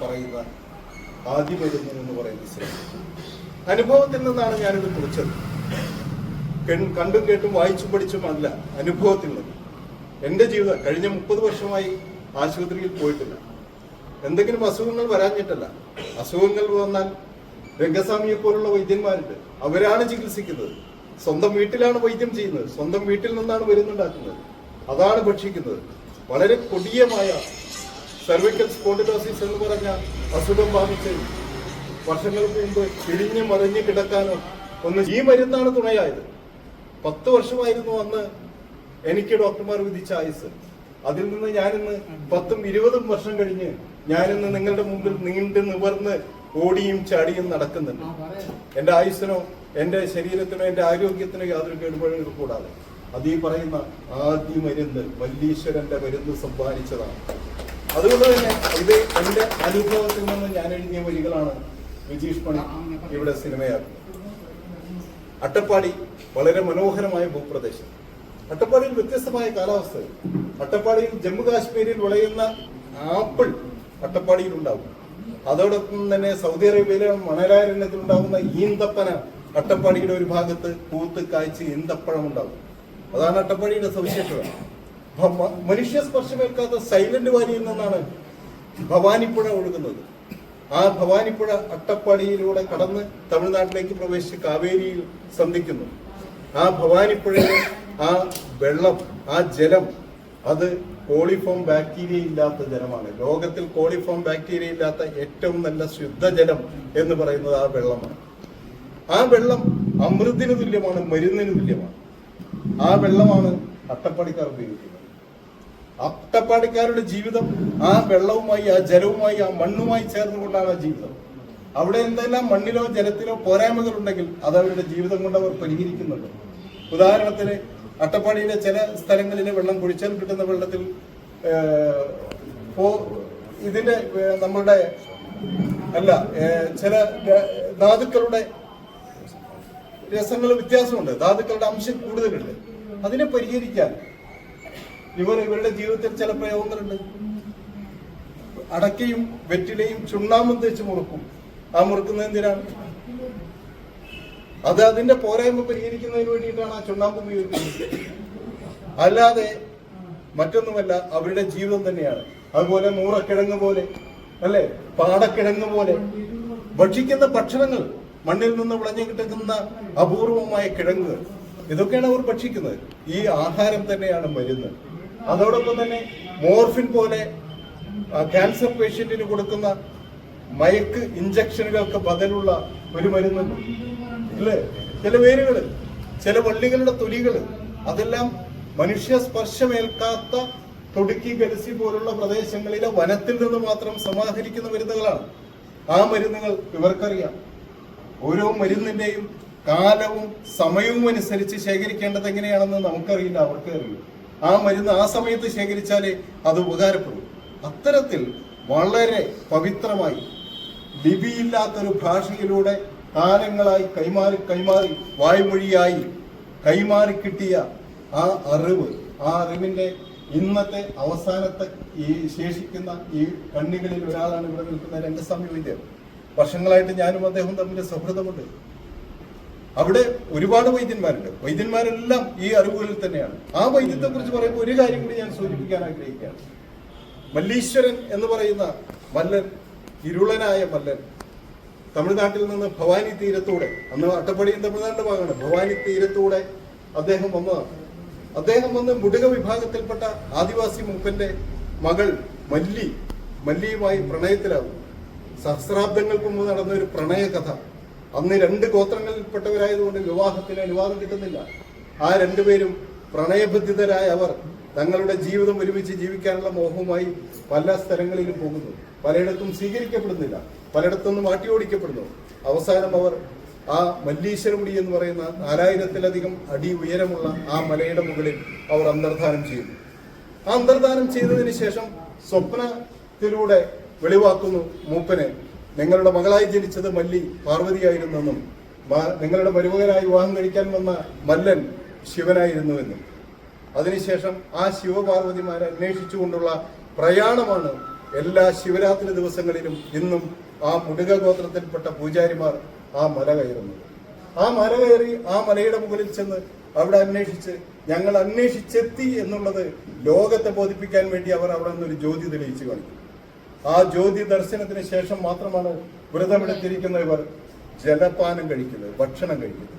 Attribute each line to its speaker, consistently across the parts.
Speaker 1: പറയുന്ന ആദ്യ മരുന്ന് എന്ന് പറയുന്ന സിനിമ അനുഭവത്തിൽ നിന്നാണ് ഞാനിത് കുറിച്ചത്. കണ്ടും കേട്ടും വായിച്ചും പഠിച്ചും അല്ല അനുഭവത്തിൽ നിന്ന്. എന്റെ ജീവിതം കഴിഞ്ഞ മുപ്പത് വർഷമായി ആശുപത്രിയിൽ പോയിട്ടില്ല. എന്തെങ്കിലും അസുഖങ്ങൾ വരാഞ്ഞിട്ടല്ല. അസുഖങ്ങൾ വന്നാൽ രംഗസ്വാമിയെ പോലുള്ള വൈദ്യന്മാരുണ്ട്. അവരാണ് ചികിത്സിക്കുന്നത്. സ്വന്തം വീട്ടിലാണ് വൈദ്യം ചെയ്യുന്നത്. സ്വന്തം വീട്ടിൽ നിന്നാണ് വരുന്നുണ്ടാക്കുന്നത് അതാണ് ഭക്ഷിക്കുന്നത്. വളരെ കൊടിയമായ സെർവിക്കൽ സ്പോണ്ടിലോസിസ് എന്ന് പറഞ്ഞ അസുഖം ബാധിച്ച് വർഷങ്ങൾക്ക് മുമ്പ് തിരിഞ്ഞു മറിഞ്ഞ് കിടക്കാനോ ഒന്ന് ഈ മരുന്നാണ് തുണയായത്. പത്ത് വർഷമായിരുന്നു അന്ന് എനിക്ക് ഡോക്ടർമാർ വിധിച്ച ആയുസ്. അതിൽ നിന്ന് ഞാനിന്ന് പത്തും ഇരുപതും വർഷം കഴിഞ്ഞ് ഞാനിന്ന് നിങ്ങളുടെ മുമ്പിൽ നീണ്ടു നിവർന്ന് ഓടിയും ചാടിയും നടക്കുന്നുണ്ട്. എന്റെ ആയുസ്സിനോ എന്റെ ശരീരത്തിനോ എന്റെ ആരോഗ്യത്തിനോ യാതൊരു കേടുപാടുകൾ കൂടാതെ അത് ഈ പറയുന്ന ആദ്യ മരുന്ന് വല്ലീശ്വരന്റെ മരുന്ന് സമ്പാദിച്ചതാണ് അതുകൊണ്ട് തന്നെ ഇത് എന്റെ അനുഭവത്തിൽ നിന്ന് ഞാൻ എഴുതിയ വരികളാണ് വിജീഷ് പണി ഇവിടെ സിനിമയാക്കുന്നത് അട്ടപ്പാടി വളരെ മനോഹരമായ ഭൂപ്രദേശം. അട്ടപ്പാടിയിൽ വ്യത്യസ്തമായ കാലാവസ്ഥ. അട്ടപ്പാടിയിൽ ജമ്മു കാശ്മീരിൽ വിളയുന്ന ആപ്പിൾ അട്ടപ്പാടിയിൽ ഉണ്ടാവും അതോടൊപ്പം തന്നെ സൗദി അറേബ്യയിലെ മണലാരണ്യത്തിൽ ഉണ്ടാകുന്ന ഈന്തപ്പന അട്ടപ്പാടിയുടെ ഒരു ഭാഗത്ത് പൂത്ത് കായ്ച്ച് ഈന്തപ്പഴം ഉണ്ടാവും അതാണ് അട്ടപ്പാടിയുടെ സവിശേഷത. മനുഷ്യ സ്പർശമേൽക്കാത്ത സൈലന്റ് വാലിയിൽ നിന്നാണ് ഭവാനിപ്പുഴ ഒഴുകുന്നത്. ആ ഭവാനിപ്പുഴ അട്ടപ്പാടിയിലൂടെ കടന്ന് തമിഴ്നാട്ടിലേക്ക് പ്രവേശിച്ച് കാവേരിയിൽ സന്ധിക്കുന്നു. ആ ഭവാനിപ്പുഴയിലെ ആ വെള്ളം ആ ജലം അത് കോളിഫോം ബാക്ടീരിയ ഇല്ലാത്ത ജലമാണ്. ലോകത്തിൽ കോളിഫോം ബാക്ടീരിയ ഇല്ലാത്ത ഏറ്റവും നല്ല ശുദ്ധജലം എന്ന് പറയുന്നത് ആ വെള്ളമാണ്. ആ വെള്ളം അമൃതിന് തുല്യമാണ് മരുന്നിന് തുല്യമാണ്. ആ വെള്ളമാണ് അട്ടപ്പാടിക്കാർ ഉപയോഗിക്കുന്നത്. അട്ടപ്പാടിക്കാരുടെ ജീവിതം ആ വെള്ളവുമായി ആ ജലവുമായി ആ മണ്ണുമായി ചേർന്നുകൊണ്ടാണ് ആ ജീവിതം. അവിടെ എന്തെല്ലാം മണ്ണിലോ ജലത്തിലോ പോരായ്മകൾ ഉണ്ടെങ്കിൽ അത് അവരുടെ ജീവിതം കൊണ്ട് അവർ പരിഹരിക്കുന്നുണ്ട്. ഉദാഹരണത്തിന് അട്ടപ്പാടിയിലെ ചില സ്ഥലങ്ങളിലെ വെള്ളം കുഴിച്ചാൽ കിട്ടുന്ന വെള്ളത്തിൽ ഇതിന്റെ നമ്മളുടെ അല്ല ചില ധാതുക്കളുടെ രസങ്ങൾ വ്യത്യാസമുണ്ട്. ധാതുക്കളുടെ അംശം കൂടുതലുണ്ട്. അതിനെ പരിഹരിക്കാൻ ഇവർ ഇവരുടെ ജീവിതത്തിൽ ചില പ്രയോഗങ്ങളുണ്ട്. അടക്കയും വെറ്റിലയും ചുണ്ണാമ്പും തേച്ച് മുറുക്കും. ആ മുറുക്കുന്ന എന്തിനാണ്? അത് അതിന്റെ പോരായ്മ പരിഹരിക്കുന്നതിന് വേണ്ടിയിട്ടാണ് ആ ചുണ്ണാമ്പ് ഉപയോഗിക്കുന്നത്. അല്ലാതെ മറ്റൊന്നുമല്ല അവരുടെ ജീവിതം തന്നെയാണ്. അതുപോലെ മൂറക്കിഴങ്ങ് പോലെ അല്ലെ? പാടക്കിഴങ്ങ് പോലെ. ഭക്ഷിക്കുന്ന ഭക്ഷണങ്ങൾ മണ്ണിൽ നിന്ന് വിളഞ്ഞു കിട്ടുന്ന അപൂർവമായ കിഴങ്ങുകൾ ഇതൊക്കെയാണ് അവർ ഭക്ഷിക്കുന്നത്. ഈ ആഹാരം തന്നെയാണ് മരുന്ന്. അതോടൊപ്പം തന്നെ മോർഫിൻ പോലെ ക്യാൻസർ പേഷ്യന്റിന് കൊടുക്കുന്ന മയക്ക് ഇഞ്ചക്ഷനുകൾക്ക് ബദലുള്ള ഒരു മരുന്നുണ്ട് ഇല്ലേ ചില വേരുകൾ ചില വള്ളികളുടെ തൊലികൾ അതെല്ലാം മനുഷ്യ സ്പർശമേൽക്കാത്ത തൊടുക്കി ഗൽസി പോലുള്ള പ്രദേശങ്ങളിലെ വനത്തിൽ നിന്ന് മാത്രം സമാഹരിക്കുന്ന മരുന്നുകളാണ്. ആ മരുന്നുകൾ ഇവർക്കറിയാം. ഓരോ മരുന്നിന്റെയും കാലവും സമയവും അനുസരിച്ച് ശേഖരിക്കേണ്ടത് എങ്ങനെയാണെന്ന് നമുക്കറിയില്ല അവർക്ക് അറിയൂ ആ മരുന്ന് ആ സമയത്ത് ശേഖരിച്ചാലേ അത് ഉപകാരപ്പെടും. അത്തരത്തിൽ വളരെ പവിത്രമായി ലിപിയില്ലാത്തൊരു ഭാഷയിലൂടെ കാലങ്ങളായി കൈമാറി കൈമാറി വായ്മൊഴിയായി കൈമാറി കിട്ടിയ ആ അറിവ് ആ അറിവിന്റെ ഇന്നത്തെ അവസാനത്തെ ഈ ശേഷിക്കുന്ന ഈ കണ്ണികളിൽ ഒരാളാണ് ഇവിടെ നിൽക്കുന്ന രംഗസ്വാമി വൈദ്യർ വർഷങ്ങളായിട്ട് ഞാനും അദ്ദേഹം തമ്മിൽ സൗഹൃദമുണ്ട്. അവിടെ ഒരുപാട് വൈദ്യന്മാരുണ്ട്. വൈദ്യന്മാരെല്ലാം ഈ അറിവുകളിൽ തന്നെയാണ്. ആ വൈദ്യത്തെ കുറിച്ച് പറയുമ്പോൾ ഒരു കാര്യം കൂടി ഞാൻ സൂചിപ്പിക്കാൻ ആഗ്രഹിക്കുകയാണ്. മല്ലീശ്വരൻ എന്ന് പറയുന്ന മല്ലൻ ഇരുളനായ മല്ലൻ തമിഴ്നാട്ടിൽ നിന്ന് ഭവാനി തീരത്തൂടെ അന്ന് അട്ടപ്പടിയും തമിഴ്നാടിന്റെ ഭാഗമാണ് ഭവാനി തീരത്തൂടെ അദ്ദേഹം വന്നതാണ് അദ്ദേഹം വന്ന് മുടുക വിഭാഗത്തിൽപ്പെട്ട ആദിവാസി മൂപ്പന്റെ മകൾ മല്ലി മല്ലിയുമായി പ്രണയത്തിലാകും സഹസ്രാബ്ദങ്ങൾക്ക് മുമ്പ് നടന്ന ഒരു പ്രണയകഥ. അന്ന് രണ്ട് ഗോത്രങ്ങളിൽപ്പെട്ടവരായതുകൊണ്ട് വിവാഹത്തിന് അനുവാദം കിട്ടുന്നില്ല. ആ രണ്ടുപേരും പ്രണയബദ്ധിതരായ അവർ തങ്ങളുടെ ജീവിതം ഒരുമിച്ച് ജീവിക്കാനുള്ള മോഹവുമായി പല സ്ഥലങ്ങളിലും പോകുന്നു. പലയിടത്തും സ്വീകരിക്കപ്പെടുന്നില്ല. പലയിടത്തും മാറ്റി ഓടിക്കപ്പെടുന്നു അവസാനം അവർ ആ മല്ലീശ്വരമുടി എന്ന് പറയുന്ന നാലായിരത്തിലധികം അടി ഉയരമുള്ള ആ മലയുടെ മുകളിൽ അവർ അന്തർധാനം ചെയ്യുന്നു. ആ അന്തർദാനം ചെയ്തതിന് ശേഷം സ്വപ്നത്തിലൂടെ വെളിവാക്കുന്നു മൂപ്പനെ. നിങ്ങളുടെ മകളായി ജനിച്ചത് മല്ലി പാർവതിയായിരുന്നെന്നും നിങ്ങളുടെ മരുമകനായി വിവാഹം കഴിക്കാൻ വന്ന മല്ലൻ ശിവനായിരുന്നുവെന്നും. അതിനുശേഷം ആ ശിവപാർവതിമാരെ അന്വേഷിച്ചുകൊണ്ടുള്ള പ്രയാണമാണ് എല്ലാ ശിവരാത്രി ദിവസങ്ങളിലും ഇന്നും ആ മുടുക ഗോത്രത്തിൽപ്പെട്ട പൂജാരിമാർ ആ മല കയറുന്നത്. ആ മല കയറി ആ മലയുടെ മുകളിൽ ചെന്ന് അവിടെ അന്വേഷിച്ച് ഞങ്ങൾ അന്വേഷിച്ചെത്തി എന്നുള്ളത് ലോകത്തെ ബോധിപ്പിക്കാൻ വേണ്ടി അവർ അവിടെ നിന്നൊരു ജ്യോതി തെളിയിച്ചു കാണിക്കും. ആ ജ്യോതി ദർശനത്തിന് ശേഷം മാത്രമാണ് വ്രതമെടുത്തിരിക്കുന്ന ഇവർ ജലപാനം കഴിക്കുന്നത് ഭക്ഷണം കഴിക്കുന്നത്.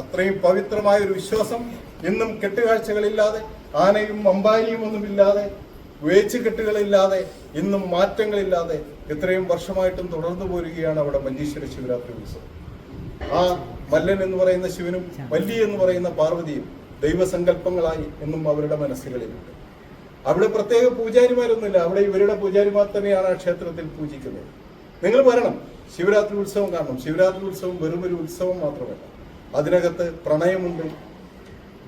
Speaker 1: അത്രയും പവിത്രമായ ഒരു വിശ്വാസം ഇന്നും കെട്ടുകാഴ്ചകളില്ലാതെ ആനയും അമ്പാനിയും ഒന്നുമില്ലാതെ വേച്ചുകെട്ടുകളില്ലാതെ ഇന്നും മാറ്റങ്ങളില്ലാതെ ഇത്രയും വർഷമായിട്ടും തുടർന്നു പോരുകയാണ് അവിടെ മല്ലീശ്വര ശിവരാത്രി ഉത്സവം. ആ മല്ലൻ എന്ന് പറയുന്ന ശിവനും വല്ലി എന്ന് പറയുന്ന പാർവതിയും ദൈവസങ്കല്പങ്ങളായി എന്നും അവരുടെ മനസ്സുകളിലുണ്ട്. അവിടെ പ്രത്യേക പൂജാരിമാരൊന്നുമില്ല. അവിടെ ഇവരുടെ പൂജാരിമാർ തന്നെയാണ് ആ ക്ഷേത്രത്തിൽ പൂജിക്കുന്നത്. നിങ്ങൾ വരണം. ശിവരാത്രി ഉത്സവം കാണണം. ശിവരാത്രി ഉത്സവം വെറും ഒരു ഉത്സവം മാത്രമല്ല. അതിനകത്ത് പ്രണയമുണ്ട്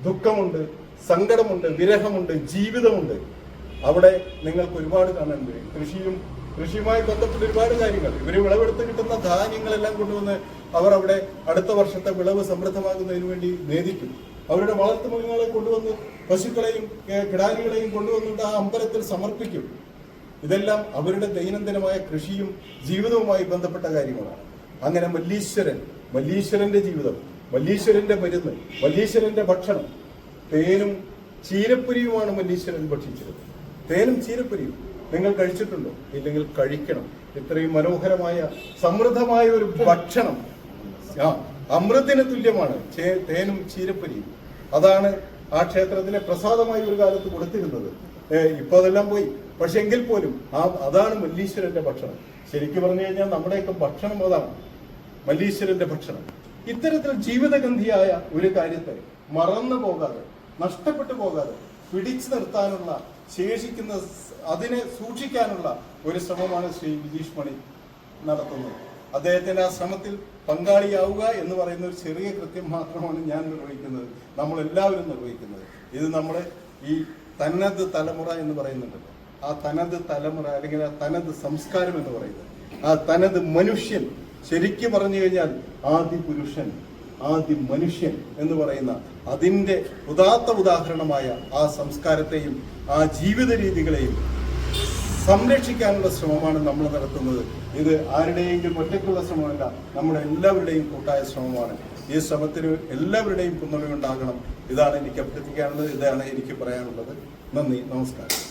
Speaker 1: ദുഃഖമുണ്ട് സങ്കടമുണ്ട് വിരഹമുണ്ട് ജീവിതമുണ്ട്. അവിടെ നിങ്ങൾക്ക് ഒരുപാട് കാണാൻ കഴിയും. കൃഷിയും കൃഷിയുമായി ബന്ധപ്പെട്ട ഒരുപാട് കാര്യങ്ങൾ. ഇവർ വിളവെടുത്ത് കിട്ടുന്ന ധാന്യങ്ങളെല്ലാം കൊണ്ടുവന്ന് അവർ അവിടെ അടുത്ത വർഷത്തെ വിളവ് സമൃദ്ധമാകുന്നതിന് വേണ്ടി നേദിക്കും അവരുടെ വളർത്തുമൃഗങ്ങളെ കൊണ്ടുവന്ന് പശുക്കളെയും കിടാരികളെയും കൊണ്ടുവന്നിട്ട് ആ അമ്പലത്തിൽ സമർപ്പിക്കും. ഇതെല്ലാം അവരുടെ ദൈനംദിനമായ കൃഷിയും ജീവിതവുമായി ബന്ധപ്പെട്ട കാര്യങ്ങളാണ്. അങ്ങനെ മല്ലീശ്വരൻ മല്ലീശ്വരന്റെ ജീവിതം മല്ലീശ്വരന്റെ മരുന്ന് മല്ലീശ്വരന്റെ ഭക്ഷണം തേനും ചീരപ്പുരിയുമാണ് മല്ലീശ്വരൻ ഭക്ഷിച്ചിരുന്നത്. തേനും ചീരപ്പുരിയും നിങ്ങൾ കഴിച്ചിട്ടുണ്ടോ? ഇല്ലെങ്കിൽ കഴിക്കണം. ഇത്രയും മനോഹരമായ സമൃദ്ധമായ ഒരു ഭക്ഷണം അമൃതിന് തുല്യമാണ്. തേനും ചീരപ്പരിയും അതാണ് ആ ക്ഷേത്രത്തിലെ പ്രസാദമായി ഒരു കാലത്ത് കൊടുത്തിരുന്നത്. ഇപ്പൊ അതെല്ലാം പോയി. പക്ഷെ എങ്കിൽ പോലും ആ അതാണ് മല്ലീശ്വരന്റെ ഭക്ഷണം. ശരിക്കും പറഞ്ഞു കഴിഞ്ഞാൽ നമ്മുടെയൊക്കെ ഭക്ഷണം അതാണ്. മല്ലീശ്വരന്റെ ഭക്ഷണം. ഇത്തരത്തിൽ ജീവിതഗന്ധിയായ ഒരു കാര്യത്തെ മറന്നു പോകാതെ നഷ്ടപ്പെട്ടു പോകാതെ പിടിച്ചു നിർത്താനുള്ള ശേഷിക്കുന്ന അതിനെ സൂക്ഷിക്കാനുള്ള ഒരു ശ്രമമാണ് ശ്രീ വിജീഷ് മണി നടത്തുന്നത്. അദ്ദേഹത്തിന്റെ ആ ശ്രമത്തിൽ പങ്കാളിയാവുക എന്ന് പറയുന്ന ഒരു ചെറിയ കൃത്യം മാത്രമാണ് ഞാൻ നിർവഹിക്കുന്നത്. നമ്മൾ എല്ലാവരും നിർവഹിക്കുന്നത്. ഇത് നമ്മുടെ ഈ തനത് തലമുറ എന്ന് പറയുന്നുണ്ടല്ലോ. ആ തനത് തലമുറ അല്ലെങ്കിൽ ആ തനത് സംസ്കാരം എന്ന് പറയുന്നത്. ആ തനത് മനുഷ്യൻ ശരിക്കും പറഞ്ഞു കഴിഞ്ഞാൽ ആദി പുരുഷൻ ആദി മനുഷ്യൻ എന്ന് പറയുന്ന അതിന്റെ ഉദാത്ത ഉദാഹരണമായ ആ സംസ്കാരത്തെയും ആ ജീവിത രീതികളെയും സംരക്ഷിക്കാനുള്ള ശ്രമമാണ് നമ്മൾ നടത്തുന്നത്. ഇത് ആരുടെയെങ്കിലും ഒറ്റയ്ക്കുള്ള ശ്രമമല്ല നമ്മുടെ എല്ലാവരുടെയും കൂട്ടായ ശ്രമമാണ്. ഈ ശ്രമത്തിന് എല്ലാവരുടെയും പിന്തുണയുണ്ടാകണം. ഇതാണ് എനിക്ക് അഭ്യർത്ഥിക്കാനുള്ളത് ഇതാണ് എനിക്ക് പറയാനുള്ളത്. നന്ദി നമസ്കാരം.